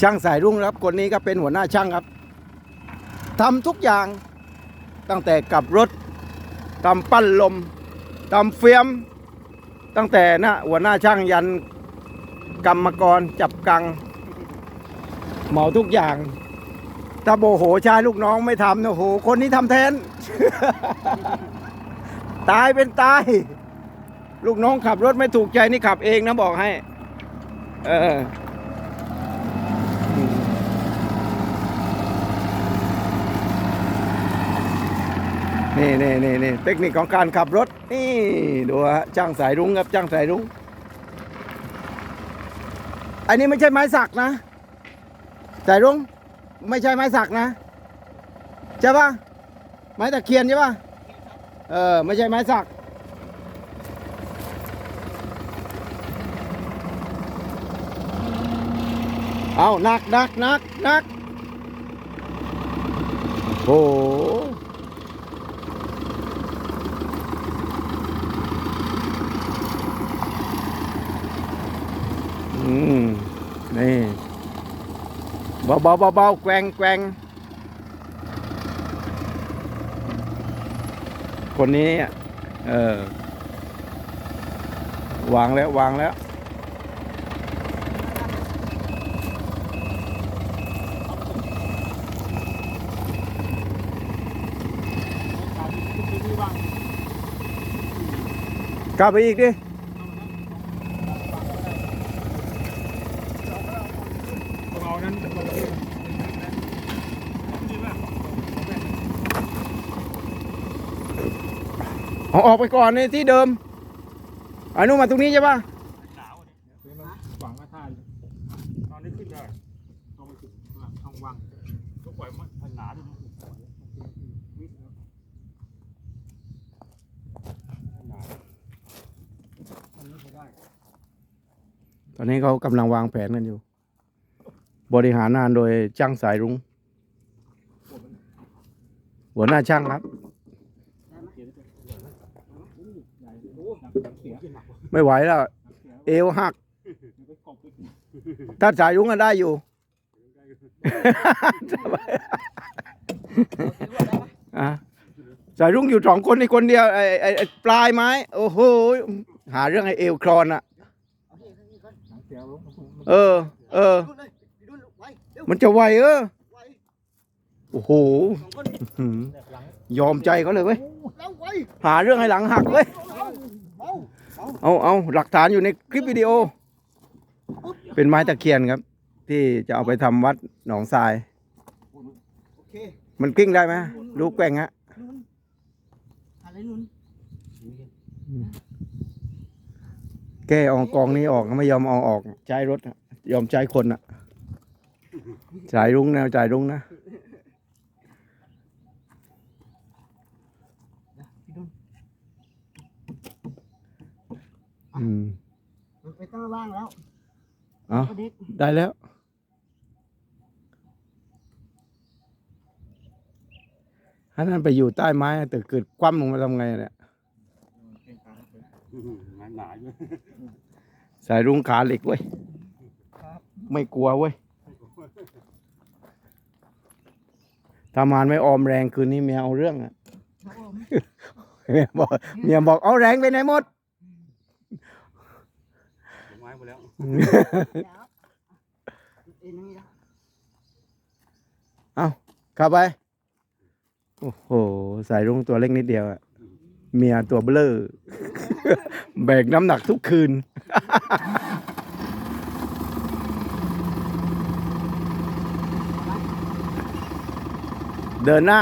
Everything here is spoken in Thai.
ช่างสายรุ่งครับคนนี้ก็เป็นหัวหน้าช่างครับทำทุกอย่างตั้งแต่กับรถทำปั้นลมทำเฟียม ตั้งแต่นะหัวหน้าช่างยันกรรมกรจับกังเหมาทุกอย่างถ้าโมโหชายลูกน้องไม่ทำนะโห คนนี้ทำแทน ตายเป็นตาย ลูกน้องขับรถไม่ถูกใจนี่ขับเองนะบอกให้ เออ นี่นี่นี่นี่เทคนิคของการขับรถ นี่ดูฮะช่างสายรุ้งครับช่างสายรุ้ง อันนี้ไม่ใช่ไม้สักนะ สายรุ้งไม่ใช่ไม้สักนะใช่ปะไม้ตะเคียนใช่ปะเออไม่ใช่ไม้สักเอาหนักหนักหนักหนักโอ้ อืมนี่เบาเบาเบาเบาแกว่งแกว่งคนนี้เออวางแล้ววางแล้วกลับไปอีกดิ เอาออกไปก่อนในที่เดิมอันนู้นมาตรงนี้ใช่ปะหนาวเนี่ยฝังมาท่าตอนนี้ขึ้นได้ต้องไปถึงช่องว่างก็ปล่อยมันหนาด้วยหนาอันนี้ใช้ได้ตอนนี้เขากำลังวางแผนกันอยู่ บริหารงานโดยช่างสายรุ้งหัวหน้าช่างครับ ไม่ไหวแล้ว เอวหัก ถ้าสายรุ้งก็ได้อยู่ สายรุ้งอยู่สองคนในคนเดียวไอ้ไอ้ปลายไม้ โอ้โห หาเรื่องไอ้เอวคลอนอะเออ เออ มันจะไหวเออโอ้โหยอมใจเขาเลยเว้ยหาเรื่องให้หลังหักเว้ยเอาเอาหลักฐานอยู่ในคลิปวิดีโอ เป็นไม้ตะเคียนครับ ที่จะเอาไปทำวัดหนองทราย มันกิ้งได้ไหมลูกแกว่งฮะแกเอากองนี้ออกไม่ยอมเอาออกใช้รถยอมใช้คนอะ จ่ายรุ้งแนวจ่ายรุ้งนะอืมมันไปตั้งล่างแล้วเอากระดิกได้แล้ว ถ้านั่นไปอยู่ใต้ไม้แต่เกิดคว่ำลงมาทำไงเนี่ยหนาอยู่สายรุ้งขาเหล็กเว้ย ไม่กลัวเว้ย ถ้ามานไม่ออมแรงคืนนี้เมียเอาเรื่องอะครับผมเมียบอกเมียบอกเอาแรงไปไหนหมดไม้หมดแล้วแล้วเอ็นนี่นะเข้าไป โอ้โห สายรุ้งตัวเล็กนิดเดียวอะเมียตัวเบลอ แบกน้ำหนักทุกคืน เดินหน้า